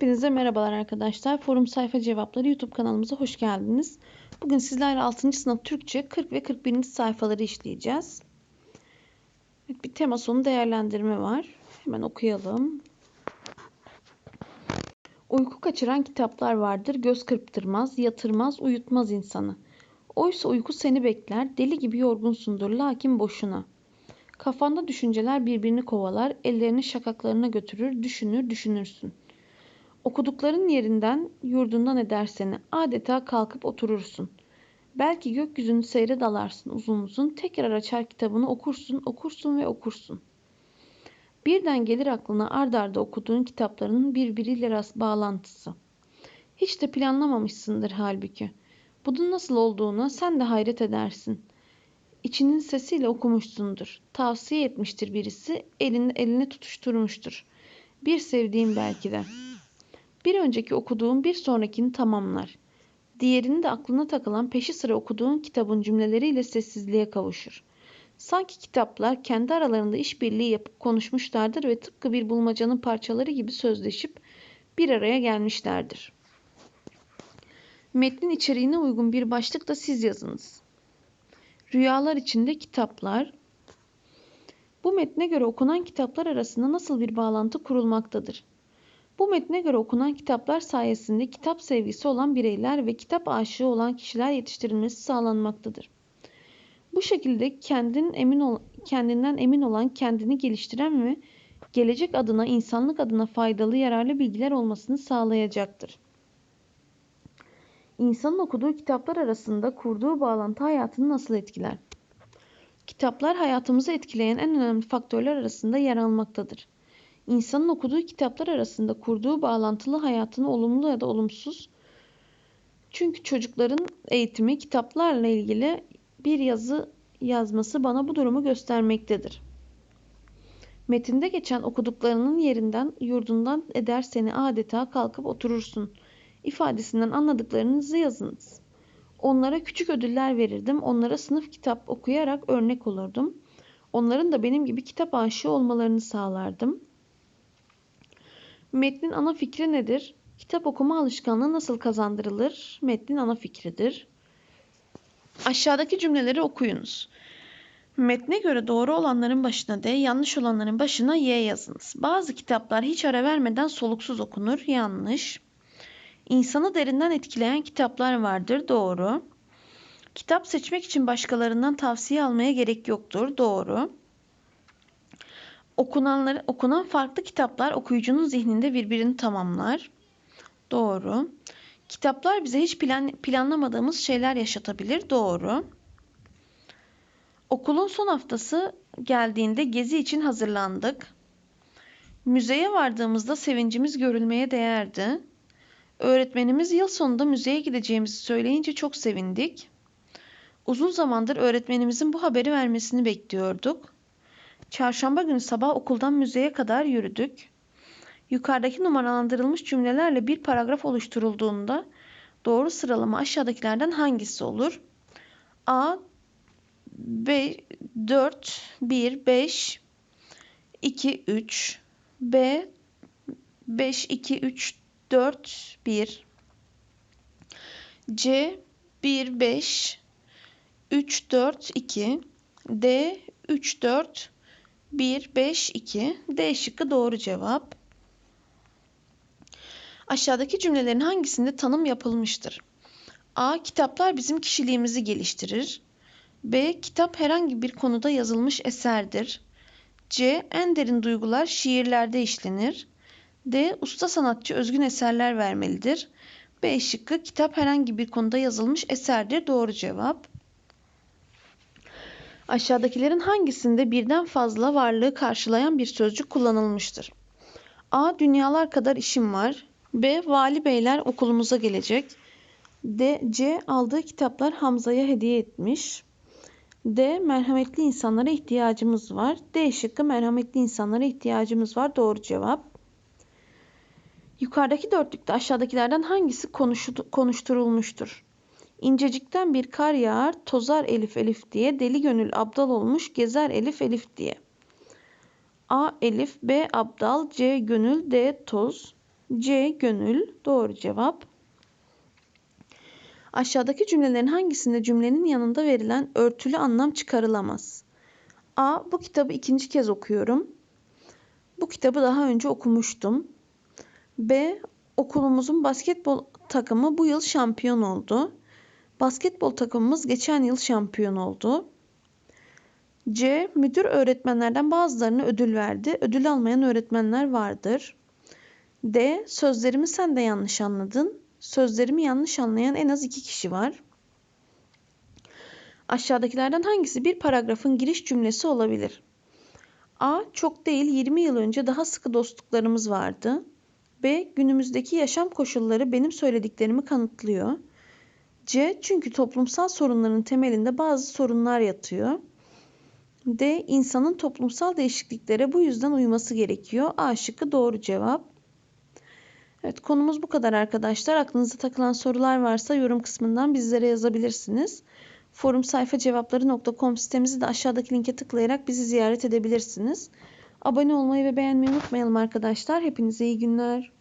Hepinize merhabalar arkadaşlar. Forum Sayfa Cevapları YouTube kanalımıza hoş geldiniz. Bugün sizlerle 6. sınıf Türkçe 40 ve 41. sayfaları işleyeceğiz. Bir tema sonu değerlendirme var. Hemen okuyalım. Uyku kaçıran kitaplar vardır. Göz kırptırmaz, yatırmaz, uyutmaz insanı. Oysa uyku seni bekler. Deli gibi yorgunsundur lakin boşuna. Kafanda düşünceler birbirini kovalar, ellerini şakaklarına götürür, düşünür, düşünürsün. Okudukların yerinden, yurdundan eder seni. Adeta kalkıp oturursun. Belki gökyüzünü seyre dalarsın uzun uzun. Tekrar açar kitabını okursun, okursun ve okursun. Birden gelir aklına ard arda okuduğun kitaplarının birbiriyle rast bağlantısı. Hiç de planlamamışsındır halbuki. Bunun nasıl olduğuna sen de hayret edersin. İçinin sesiyle okumuşsundur. Tavsiye etmiştir birisi, elini, elini tutuşturmuştur. Bir sevdiğim belki de. Bir önceki okuduğun bir sonrakini tamamlar. Diğerini de aklına takılan peşi sıra okuduğun kitabın cümleleriyle sessizliğe kavuşur. Sanki kitaplar kendi aralarında işbirliği yapıp konuşmuşlardır ve tıpkı bir bulmacanın parçaları gibi sözleşip bir araya gelmişlerdir. Metnin içeriğine uygun bir başlık da siz yazınız. Rüyalar içinde kitaplar. Bu metne göre okunan kitaplar arasında nasıl bir bağlantı kurulmaktadır? Bu metne göre okunan kitaplar sayesinde kitap sevgisi olan bireyler ve kitap aşığı olan kişiler yetiştirilmesi sağlanmaktadır. Bu şekilde kendin emin ol, kendinden emin olan, kendini geliştiren ve gelecek adına, insanlık adına faydalı, yararlı bilgiler olmasını sağlayacaktır. İnsanın okuduğu kitaplar arasında kurduğu bağlantı hayatını nasıl etkiler? Kitaplar hayatımızı etkileyen en önemli faktörler arasında yer almaktadır. İnsanın okuduğu kitaplar arasında kurduğu bağlantılı hayatını olumlu ya da olumsuz. Çünkü çocukların eğitimi kitaplarla ilgili bir yazı yazması bana bu durumu göstermektedir. Metinde geçen okuduklarının yerinden, yurdundan eder seni adeta kalkıp oturursun. ifadesinden anladıklarınızı yazınız. Onlara küçük ödüller verirdim. Onlara sınıf kitap okuyarak örnek olurdum. Onların da benim gibi kitap aşığı olmalarını sağlardım. Metnin ana fikri nedir? Kitap okuma alışkanlığı nasıl kazandırılır? Metnin ana fikridir. Aşağıdaki cümleleri okuyunuz. Metne göre doğru olanların başına D, yanlış olanların başına Y yazınız. Bazı kitaplar hiç ara vermeden soluksuz okunur. Yanlış. İnsanı derinden etkileyen kitaplar vardır. Doğru. Kitap seçmek için başkalarından tavsiye almaya gerek yoktur. Doğru. Okunanları, okunan farklı kitaplar okuyucunun zihninde birbirini tamamlar. Doğru. Kitaplar bize hiç plan, planlamadığımız şeyler yaşatabilir. Doğru. Okulun son haftası geldiğinde gezi için hazırlandık. Müzeye vardığımızda sevincimiz görülmeye değerdi. Öğretmenimiz yıl sonunda müzeye gideceğimizi söyleyince çok sevindik. Uzun zamandır öğretmenimizin bu haberi vermesini bekliyorduk. Çarşamba günü sabah okuldan müzeye kadar yürüdük. Yukarıdaki numaralandırılmış cümlelerle bir paragraf oluşturulduğunda doğru sıralama aşağıdakilerden hangisi olur? A 4 1 5 2 3 B 5 2 3 4 1 C 1 5 3 4 2 D 3 4 1 5 2 D şıkkı doğru cevap. Aşağıdaki cümlelerin hangisinde tanım yapılmıştır? A. Kitaplar bizim kişiliğimizi geliştirir. B. Kitap herhangi bir konuda yazılmış eserdir. C. En derin duygular şiirlerde işlenir. D. Usta sanatçı özgün eserler vermelidir. B şıkkı kitap herhangi bir konuda yazılmış eserdir. Doğru cevap. Aşağıdakilerin hangisinde birden fazla varlığı karşılayan bir sözcük kullanılmıştır? A. Dünyalar kadar işim var. B. Vali beyler okulumuza gelecek. D. C. Aldığı kitaplar Hamza'ya hediye etmiş. D. Merhametli insanlara ihtiyacımız var. D şıkkı merhametli insanlara ihtiyacımız var. Doğru cevap. Yukarıdaki dörtlükte aşağıdakilerden hangisi konuşturulmuştur? İncecikten bir kar yağar, tozar Elif Elif diye, deli gönül abdal olmuş, gezer Elif Elif diye. A. Elif, B. Abdal, C. Gönül, D. Toz. C. Gönül. Doğru cevap. Aşağıdaki cümlelerin hangisinde cümlenin yanında verilen örtülü anlam çıkarılamaz? A. Bu kitabı ikinci kez okuyorum. Bu kitabı daha önce okumuştum. B. Okulumuzun basketbol takımı bu yıl şampiyon oldu. Basketbol takımımız geçen yıl şampiyon oldu. C. Müdür öğretmenlerden bazılarına ödül verdi. Ödül almayan öğretmenler vardır. D. Sözlerimi sen de yanlış anladın. Sözlerimi yanlış anlayan en az iki kişi var. Aşağıdakilerden hangisi bir paragrafın giriş cümlesi olabilir? A. Çok değil 20 yıl önce daha sıkı dostluklarımız vardı. B. Günümüzdeki yaşam koşulları benim söylediklerimi kanıtlıyor. C. Çünkü toplumsal sorunların temelinde bazı sorunlar yatıyor. D. İnsanın toplumsal değişikliklere bu yüzden uyması gerekiyor. A şıkkı doğru cevap. Evet konumuz bu kadar arkadaşlar. Aklınıza takılan sorular varsa yorum kısmından bizlere yazabilirsiniz. Forum sayfa cevapları.com sitemizi de aşağıdaki linke tıklayarak bizi ziyaret edebilirsiniz. Abone olmayı ve beğenmeyi unutmayalım arkadaşlar. Hepinize iyi günler.